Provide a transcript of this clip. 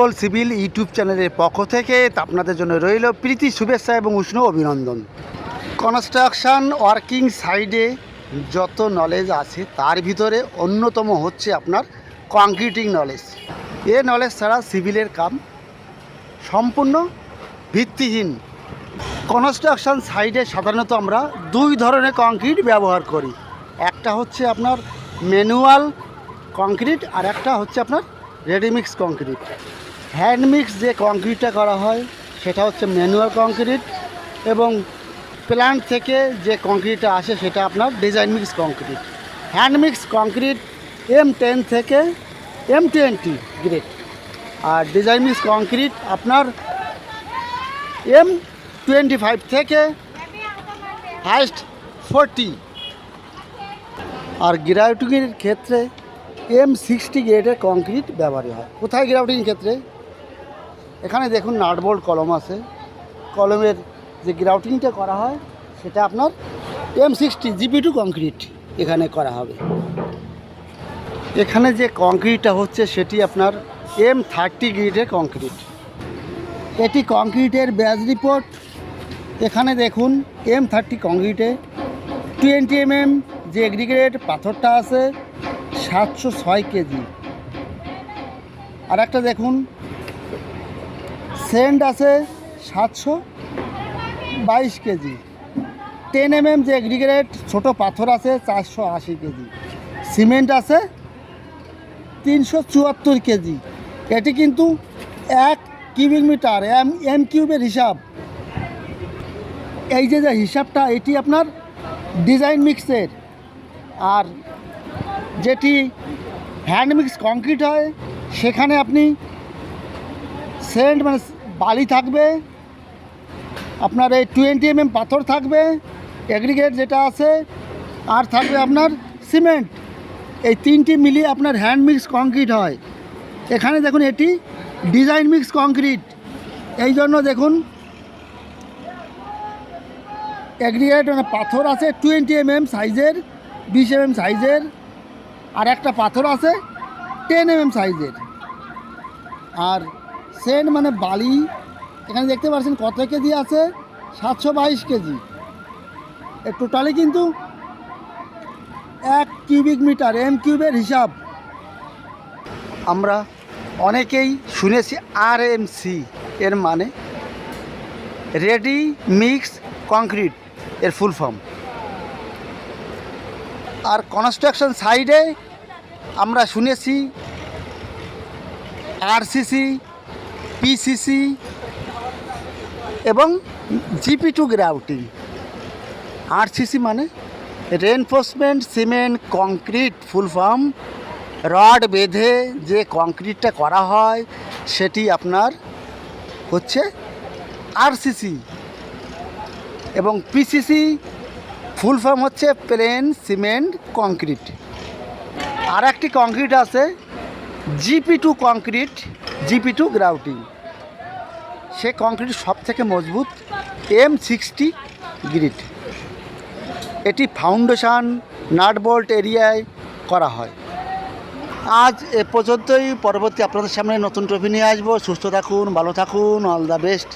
সকল civil YouTube চ্যানেলের পক্ষ থেকে আপনাদের জন্য রইল প্রীতি শুভেচ্ছা এবং উষ্ণ অভিনন্দন। কনস্ট্রাকশান ওয়ার্কিং সাইডে যত নলেজ আছে, তার ভিতরে অন্যতম হচ্ছে আপনার কংক্রিটিং নলেজ এ নলেজ ছাড়া সিভিলের কাম সম্পূর্ণ ভিত্তিহীন। কনস্ট্রাকশান সাইডে সাধারণত আমরা দুই ধরনের কংক্রিট ব্যবহার করি। একটা হচ্ছে আপনার ম্যানুয়াল কংক্রিট আর একটা হচ্ছে আপনার রেডিমিক্স কংক্রিট হ্যান্ডমিক্স যে কংক্রিটটা করা হয়, সেটা হচ্ছে ম্যানুয়াল কংক্রিট এবং প্ল্যান্ট থেকে যে কংক্রিটটা আসে, সেটা আপনার design mix concrete hand mix concrete M ten থেকে এম টোয়েন্টি গ্রেড আর ডিজাইন মিক্স কংক্রিট আপনার এম টোয়েন্টি ফাইভ থেকে হাইস্ট ফোরটি আর গ্রাউটিংয়ের ক্ষেত্রে এম সিক্সটি গ্রেডের কংক্রিট ব্যবহার হয়। কোথায় গ্রাউটিংয়ের ক্ষেত্রে? এখানে দেখুন নাটবোল্ট কলম আছে। কলমের যে গ্রাউটিংটা করা হয়, সেটা আপনার M sixty GP two concrete এখানে করা হবে। এখানে যে কংক্রিটটা হচ্ছে, সেটি আপনার এম থার্টি গ্রেডের কংক্রিট এটি কংক্রিটের ব্যাজ রিপোর্ট এখানে দেখুন এম থার্টি কংক্রিটে টোয়েন্টি এম এম যে এগ্রিগেট পাথরটা আছে, সাতশো ছয় কেজি। আর একটা দেখুন সেন্ট আছে সাতশো বাইশ কেজি। টেন এম এম যে এগ্রিগেট ছোটো পাথর আছে চারশো আশি কেজি। সিমেন্ট আছে তিনশো চুয়াত্তর কেজি। এটি কিন্তু এক কিউবিক মিটার, এম এম কিউবের হিসাব। এই যে যে হিসাবটা, এটি আপনার ডিজাইন মিক্সের। আর যেটি হ্যান্ড মিক্স কংক্রিট হয়, সেখানে আপনি সেন্ট মানে বালি থাকবে, আপনার এই টোয়েন্টি এম পাথর থাকবে এগ্রিগেট যেটা আছে, আর থাকবে আপনার সিমেন্ট এই তিনটি মিলিয়ে আপনার হ্যান্ড মিক্স কংক্রিট হয়। এখানে দেখুন এটি ডিজাইন মিক্স কংক্রিট এই জন্য দেখুন এগ্রিগেট মানে পাথর আছে টোয়েন্টি এম এম সাইজের বিশ এমএম সাইজের আর একটা পাথর আছে টেন এম এম সাইজের আর সেন্ট মানে বালি। এখানে দেখতে পাচ্ছেন কত কেজি আছে? সাতশো বাইশ কেজি। এ টোটালি কিন্তু এক কিউবিক মিটার এম কিউবের হিসাব। আমরা অনেকেই শুনেছি আর এম সি এর মানে রেডি মিক্স কংক্রিট এর ফুল ফর্ম আর কনস্ট্রাকশন সাইডে আমরা শুনেছি আরসিসি পিসিসি এবং জিপি টু গ্রাউটিং আরসিসি মানে reinforcement cement concrete full form rod বেঁধে যে কংক্রিটটা করা হয়, সেটি আপনার হচ্ছে আরসিসি এবং পিসিসি ফুল ফর্ম হচ্ছে প্লেন সিমেন্ট কংক্রিট আর একটি কংক্রিট আছে GP two concrete GP two grouting. সে কংক্রিট সব থেকে মজবুত এম সিক্সটি গ্রিড এটি ফাউন্ডেশান নাটবোল্ট এরিয়ায় করা হয়। আজ এ পর্যন্তই। পরবর্তী আপনাদের সামনে নতুন ট্রফি নিয়ে আসব। সুস্থ থাকুন, ভালো থাকুন অল দ্য বেস্ট